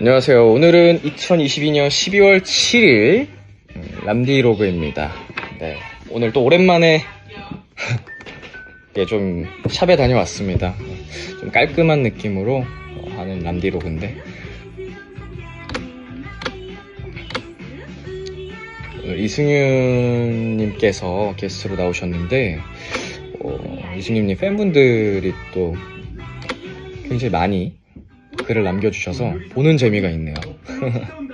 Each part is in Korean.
안녕하세요. 오늘은 2022년 12월 7일 음, 람디로그입니다. 네, 오늘 또 오랜만에 예, 좀 샵에 다녀왔습니다. 좀 깔끔한 느낌으로 어, 하는 람디로그인데 이승윤님께서 게스트로 나오셨는데 어, 이승윤님 팬분들이 또 굉장히 많이 글을 남겨주셔서 보는 재미가 있네요.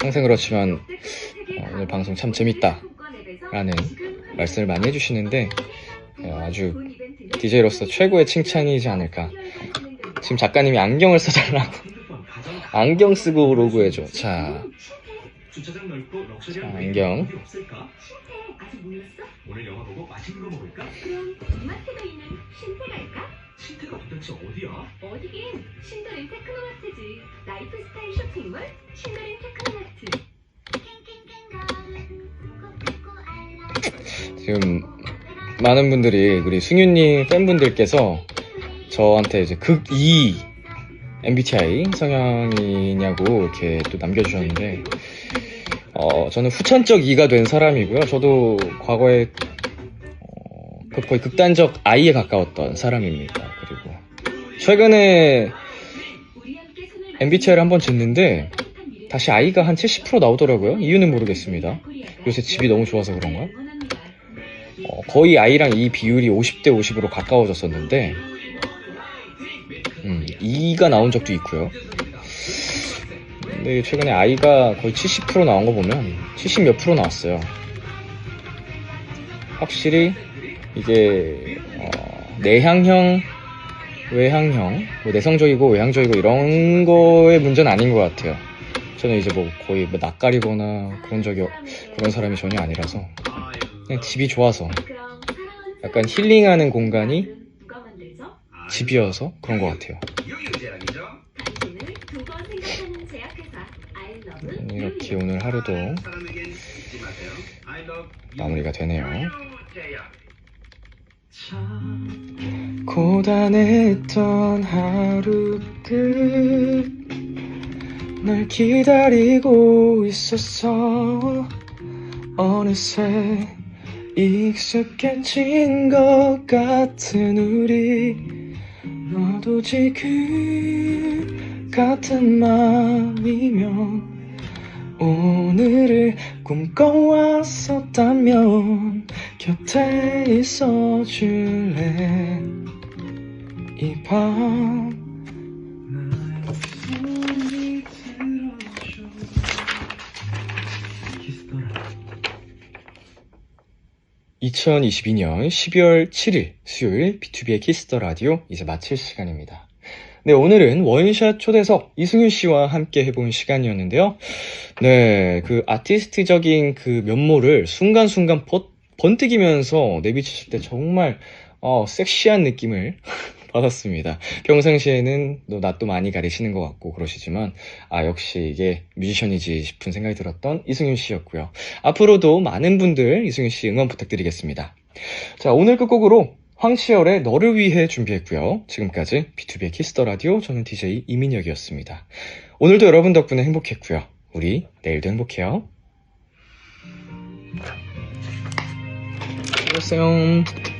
항상 그렇지만 어, 오늘 방송 참 재밌다 라는 말씀을 많이 해주시는데 어, 아주 DJ로서 최고의 칭찬이지 않을까. 지금 작가님이 안경을 써달라고 안경 쓰고 로그 해줘. 자, 주차장 넓고 럭셔리한 안경. 어디 없을까? 아직 몰랐어? 오늘 영화 보고 맛있는 거 먹을까? 그럼 이마트가 있는 신세 갈까? 신태가 도대체 어디야? 어디긴 신도림 테크노마트지 라이프 스타일 쇼핑몰 신도림 테크노마트 지금 많은 분들이 우리 승윤님 팬분들께서 저한테 이제 극2 MBTI 성향이냐고 이렇게 또 남겨주셨는데 어, 저는 후천적 2가 된 사람이고요. 저도 과거에 어, 그 거의 극단적 I에 가까웠던 사람입니다. 그리고 최근에 MBTI를 한번 짓는데 다시 I가 한 70% 나오더라고요. 이유는 모르겠습니다. 요새 집이 너무 좋아서 그런가? 어, 거의 I랑 E 비율이 50대 50으로 가까워졌었는데 음, 2가 나온 적도 있고요. 근데 최근에 I가 거의 70% 나온 거 보면 70 몇 프로 나왔어요. 확실히 이게 어, 내향형, 외향형, 뭐 내성적이고 외향적이고 이런 거의 문제는 아닌 것 같아요. 저는 이제 뭐 거의 뭐 낯가리거나 그런 적이 없- 그런 사람이 전혀 아니라서 그냥 집이 좋아서 약간 힐링하는 공간이? 집이어서 그런 것 같아요. 당신을 두 번 생각하는 제약회사 아 이렇게 오늘 하루도 마무리가 되네요. 고단했던 하루들 널 기다리고 있었어 어느새 익숙해진 것 같은 우리 너도 지금 같은 맘이면 오늘을 꿈꿔왔었다면 곁에 있어 줄래 이밤 2022년 12월 7일 수요일 B2B의 키스터 라디오 이제 마칠 시간입니다. 네, 오늘은 원샷 초대석 이승윤 씨와 함께 해본 시간이었는데요. 네, 그 아티스트적인 그 면모를 순간순간 번, 번뜩이면서 내비치실 때 정말 어, 섹시한 느낌을 받았습니다. 평상시에는 또 낯도 많이 가리시는 것 같고 그러시지만 아 역시 이게 뮤지션이지 싶은 생각이 들었던 이승윤 씨였고요. 앞으로도 많은 분들 이승윤 씨 응원 부탁드리겠습니다. 자 오늘 끝곡으로 황시열의 너를 위해 준비했고요. 지금까지 B2B의 키스터 라디오 저는 DJ 이민혁이었습니다. 오늘도 여러분 덕분에 행복했고요. 우리 내일도 행복해요. 안녕하세요.